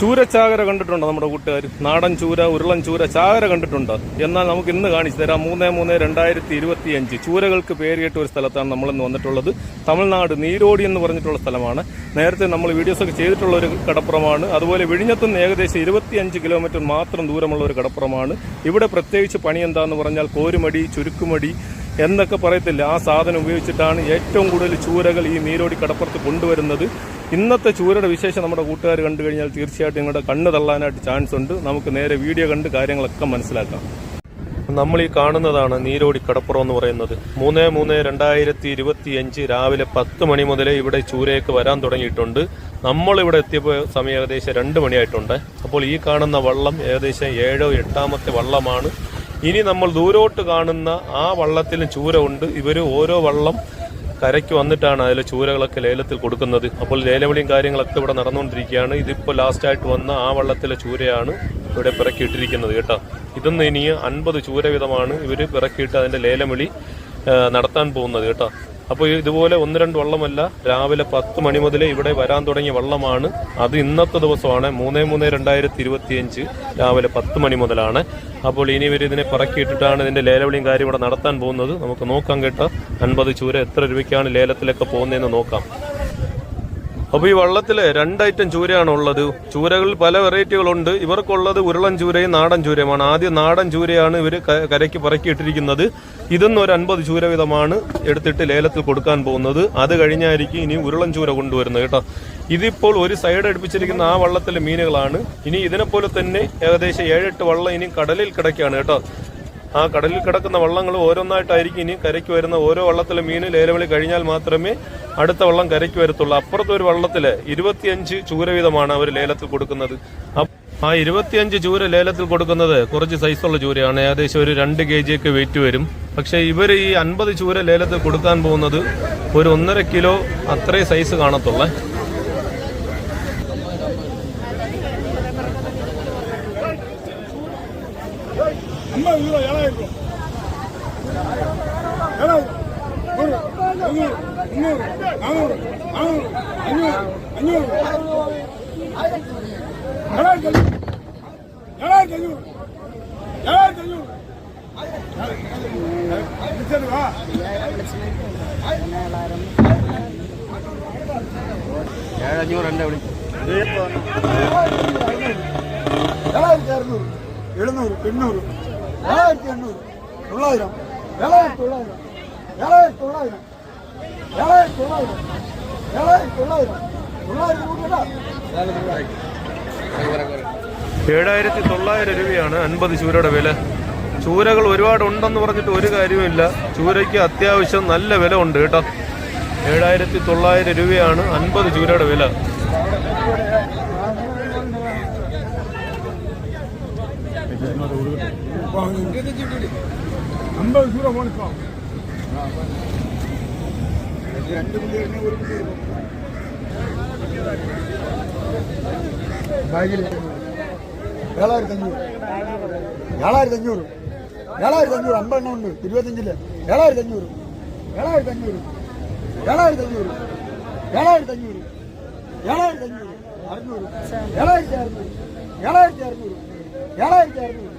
ചൂര ചാകര കണ്ടിട്ടുണ്ടോ നമ്മുടെ കൂട്ടുകാർ? നാടൻ ചൂര ഉരുളൻ ചൂര ചാകര കണ്ടിട്ടുണ്ട്? എന്നാൽ നമുക്ക് ഇന്ന് കാണിച്ചു തരാം മൂന്ന് മൂന്ന് രണ്ടായിരത്തി ഇരുപത്തി അഞ്ച് ചൂരകൾക്ക് പേരിട്ട ഒരു സ്ഥലത്താണ് നമ്മളിന്ന് വന്നിട്ടുള്ളത്. തമിഴ്നാട് നീരോടി എന്ന് പറഞ്ഞിട്ടുള്ള സ്ഥലമാണ്. നേരത്തെ നമ്മൾ വീഡിയോസൊക്കെ ചെയ്തിട്ടുള്ള ഒരു കടപ്പുറമാണ്. അതുപോലെ വിഴിഞ്ഞത്തുനിന്ന് ഏകദേശം ഇരുപത്തിയഞ്ച് കിലോമീറ്റർ മാത്രം ദൂരമുള്ള ഒരു കടപ്പുറമാണ്. ഇവിടെ പ്രത്യേകിച്ച് പണി എന്താന്ന് പറഞ്ഞാൽ കോരുമടി ചുരുക്കുമടി എന്നൊക്കെ പറയത്തില്ല. ആ സാധനം ഉപയോഗിച്ചിട്ടാണ് ഏറ്റവും കൂടുതൽ ചൂരകൾ ഈ നീരോടി കടപ്പുറത്ത് കൊണ്ടുവരുന്നത്. ഇന്നത്തെ ചൂരയുടെ വിശേഷം നമ്മുടെ കൂട്ടുകാർ കണ്ടു കഴിഞ്ഞാൽ തീർച്ചയായിട്ടും നിങ്ങളുടെ കണ്ണ് തള്ളാനായിട്ട് ചാൻസ് ഉണ്ട്. നമുക്ക് നേരെ വീഡിയോ കണ്ട് കാര്യങ്ങളൊക്കെ മനസ്സിലാക്കാം. നമ്മൾ ഈ കാണുന്നതാണ് നീരോടി കടപ്പുറം എന്ന് പറയുന്നത്. മൂന്ന് മൂന്ന് രണ്ടായിരത്തി ഇരുപത്തി അഞ്ച് രാവിലെ പത്ത് മണി മുതലേ ഇവിടെ ചൂരയൊക്കെ വരാൻ തുടങ്ങിയിട്ടുണ്ട്. നമ്മളിവിടെ എത്തിയപ്പോൾ സമയം ഏകദേശം രണ്ട് മണിയായിട്ടുണ്ട്. അപ്പോൾ ഈ കാണുന്ന വള്ളം ഏകദേശം ഏഴോ എട്ടാമത്തെ വള്ളമാണ്. ഇനി നമ്മൾ ദൂരോട്ട് കാണുന്ന ആ വള്ളത്തിലും ചൂര ഉണ്ട്. ഇവർ ഓരോ വള്ളം കരയ്ക്ക് വന്നിട്ടാണ് അതിലെ ചൂരകളൊക്കെ ലേലത്തിൽ കൊടുക്കുന്നത്. അപ്പോൾ ലേലവിളിയും കാര്യങ്ങളൊക്കെ ഇവിടെ നടന്നുകൊണ്ടിരിക്കുകയാണ്. ഇതിപ്പോൾ ലാസ്റ്റായിട്ട് വന്ന ആ വള്ളത്തിലെ ചൂരയാണ് ഇവിടെ പിറക്കിയിട്ടിരിക്കുന്നത് കേട്ടോ. ഇതൊന്നും ഇനി അൻപത് ചൂര വീതമാണ് ഇവർ പിറക്കിയിട്ട് അതിന്റെ ലേലവിളി നടത്താൻ പോകുന്നത് കേട്ടോ. അപ്പോൾ ഇതുപോലെ ഒന്ന് രണ്ട് വള്ളമല്ല രാവിലെ പത്ത് മണി മുതൽ ഇവിടെ വരാൻ തുടങ്ങിയ വള്ളമാണ്. അത് ഇന്നത്തെ ദിവസമാണ് മൂന്ന് മൂന്ന് രണ്ടായിരത്തി ഇരുപത്തിയഞ്ച് രാവിലെ പത്ത് മണി മുതലാണ്. അപ്പോൾ ഇനി ഇവർ ഇതിനെ പറക്കിയിട്ടിട്ടാണ് ഇതിന്റെ ലേലവിളിയും കാര്യം ഇവിടെ നടത്താൻ പോകുന്നത്. നമുക്ക് നോക്കാം കേട്ടോ അൻപത് ചൂര എത്ര രൂപയ്ക്കാണ് ലേലത്തിലൊക്കെ പോകുന്നതെന്ന് നോക്കാം. അപ്പൊ ഈ വള്ളത്തിൽ രണ്ട് ഐറ്റം ചൂരയാണ് ഉള്ളത് ചൂരകളിൽ പല വെറൈറ്റികളുണ്ട്. ഇവർക്കുള്ളത് ഉരുളൻ ചൂരയും നാടൻ ചൂരയുമാണ്. ആദ്യം നാടൻ ചൂരയാണ് ഇവർ കരയ്ക്ക് പറക്കിയിട്ടിരിക്കുന്നത്. ഇതൊന്നും ഒരു അൻപത് ചൂര വീതമാണ് എടുത്തിട്ട് ലേലത്തിൽ കൊടുക്കാൻ പോകുന്നത്. അത് കഴിഞ്ഞായിരിക്കും ഇനി ഉരുളൻ ചൂര കൊണ്ടുവരുന്നത് കേട്ടോ. ഇതിപ്പോൾ ഒരു സൈഡ് അടുപ്പിച്ചിരിക്കുന്ന ആ വള്ളത്തിലെ മീനുകളാണ്. ഇനി ഇതിനെപ്പോലെ തന്നെ ഏകദേശം ഏഴെട്ട് വള്ളം ഇനി കടലിൽ കിടക്കുകയാണ് കേട്ടോ. ആ കടലിൽ കിടക്കുന്ന വള്ളങ്ങൾ ഓരോന്നായിട്ടായിരിക്കും ഇനി കരയ്ക്ക് വരുന്ന ഓരോ വള്ളത്തിലെ മീൻ ലേലവിളി കഴിഞ്ഞാൽ മാത്രമേ അടുത്ത വള്ളം കരയ്ക്ക് വരത്തുള്ളൂ. അപ്പുറത്തെ ഒരു വള്ളത്തിൽ ഇരുപത്തിയഞ്ച് ചൂര വീതമാണ് അവർ ലേലത്തിൽ കൊടുക്കുന്നത്. ആ ഇരുപത്തിയഞ്ച് ചൂര ലേലത്തിൽ കൊടുക്കുന്നത് കുറച്ച് സൈസുള്ള ചൂരയാണ്. ഏകദേശം ഒരു രണ്ട് കെ ജി ഒക്കെ വെയിറ്റ് വരും. പക്ഷേ ഇവർ ഈ അൻപത് ചൂര ലേലത്തിൽ കൊടുക്കാൻ പോകുന്നത് ഒരു ഒന്നര കിലോ അത്രയും സൈസ് കാണത്തുള്ളേ. ஏழாயிரம் ரூபா ஏழாயிரம் நூறு முந்நூறு முந்நூறு நானூறு நானூறு அஞ்சூறு அஞ்சூறு ஏழாயிரத்தி அஞ்சூறு ஏழாயிரத்தி அஞ்சூறு ஏழாயிரத்தி அஞ்சூறு வா ஏழாயிரத்தி அறுநூறு எழுநூறு எண்ணூறு ஏழாயிரத்தி எண்ணூறு தொள்ளாயிரம் ஏழாயிரத்தி தொள்ளாயிரம் ஏழாயிரத்தி தொள்ளாயிரம் ஏழாயிரத்தி தொள்ளாயிரம் ஏழாயிரத்தி தொள்ளாயிரம் தொள்ளாயிரத்தி நூறுடா ഏഴായിരത്തി തൊള്ളായിരം രൂപയാണ് അൻപത് ചൂരയുടെ വില ചൂരകൾ ഒരുപാട് ഉണ്ടെന്ന് പറഞ്ഞിട്ട് ഒരു കാര്യവുമില്ല ചൂരയ്ക്ക് അത്യാവശ്യം നല്ല വില ഉണ്ട് കേട്ടോ ഏഴായിരത്തി തൊള്ളായിരം രൂപയാണ് അൻപത് ചൂരയുടെ വില അമ്പത് രൂപ ഫോണിപ്പോ രണ്ട് കുട്ടി കഴിഞ്ഞാൽ ഒരു കുട്ടി ബാഗിൽ ഏഴായിരത്തി അഞ്ഞൂറ് ഏഴായിരത്തി അഞ്ഞൂറ് ഏഴായിരത്തി അഞ്ഞൂറ് അമ്പതെണ്ണം ഉണ്ട്. ഇരുപത്തഞ്ചിൽ. ഏഴായിരത്തി അഞ്ഞൂറ് ഏഴായിരത്തി അഞ്ഞൂറ് ഏഴായിരത്തി അഞ്ഞൂറ് ഏഴായിരത്തി അഞ്ഞൂറ് ഏഴായിരത്തി അഞ്ഞൂറ് അറുന്നൂറ്. ഏഴായിരത്തി അറുന്നൂറ്. ഏഴായിരത്തി അറുന്നൂറ്. ഏഴായിരത്തി അറുന്നൂറ്.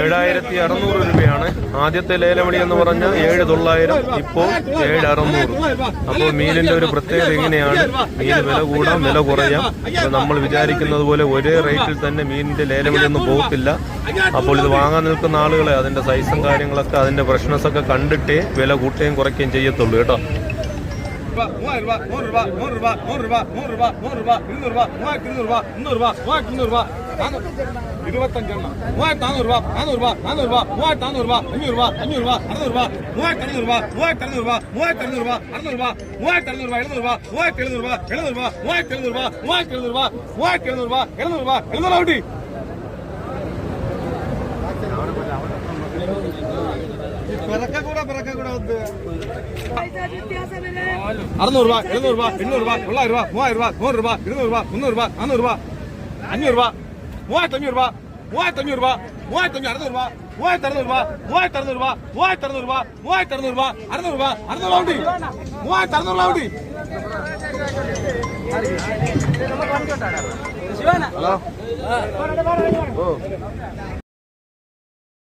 ഏഴായിരത്തി അറുന്നൂറ് രൂപയാണ് ആദ്യത്തെ ലേലമണി എന്ന് പറഞ്ഞ ഏഴ് തൊള്ളായിരം ഇപ്പോൾ ഏഴ് അറുന്നൂറ്. അപ്പോൾ മീനിന്റെ ഒരു പ്രത്യേകത എങ്ങനെയാണ് മീൻ വില കൂടാം വില കുറയാം. നമ്മൾ വിചാരിക്കുന്നത് പോലെ ഒരേ റേറ്റിൽ തന്നെ മീനിന്റെ ലേലമണി ഒന്നും പോകത്തില്ല അപ്പോൾ ഇത് വാങ്ങാൻ നിൽക്കുന്ന ആളുകളെ അതിന്റെ സൈസും കാര്യങ്ങളൊക്കെ അതിന്റെ ഫ്രഷ്നെസ് ഒക്കെ കണ്ടിട്ടേ വില കൂട്ടുകയും കുറയ്ക്കുകയും ചെയ്യത്തുള്ളൂ കേട്ടോ. ரூபா மூவாயிரம் ரூபா நூறு ரூபா நூறு ரூபா நூறு ரூபா நூறு ரூபா நூறு ரூபா இருநூறு ரூபா மூவாயிரத்தி இருநூறு ரூபா முந்நூறு மூவாயிரத்தி முந்நூறு ரூபா இருபத்தஞ்சு மூவாயிரத்தி நானூறு ரூபா நானூறு ரூபா நானூறு ரூபா மூவாயிரத்தி நானூறு ரூபா ஐநூறு ரூபா ஐநூறு ரூபா அறுநூறு ரூபா மூவாயிரத்தி ஐநூறு ரூபா மூவாயிரத்தி ஐநூறு மூவாயிரத்தி ஐநூறு அறுநூறு ரூபா மூவாயிரத்தி ஐநூறு ரூபா எழுநூறு ரூபா மூவாயிரத்தி எழுநூறு ரூபா எழுநூறு ரூபா மூவாயிரத்தி எழுநூறு ரூபா மூவாயிரத்தி எழுநூறு ரூபா மூவாயிரத்தி எழுநூறு ரூபா அறுநூறுபா எழுநூறுபா எண்ணூறுபா தொள்ளாயிரூபா மூவாயிரூபா நூறுரூபா இருநூறுபா முந்நூறுபா நானூறுபா அஞ்சூறுபா மூவாயிரத்தி அஞ்சூறுபா மூவாயிரத்தி அஞ்சூறுபா மூவாயிரத்தி அஞ்சு அறுநூறுபா மூவாயிரத்தி அறுநூறுபா மூவாயிரத்தி அறுநூறுபா மூவாயிரத்தி அறுநூறுபா மூவாயிரத்தி அறுநூறுபா அறுநூறுபா அறுநூறுபா உண்டு. மூவாயிரத்தி அறுநூறுபா உண்டு. ஹலோ. ஓ.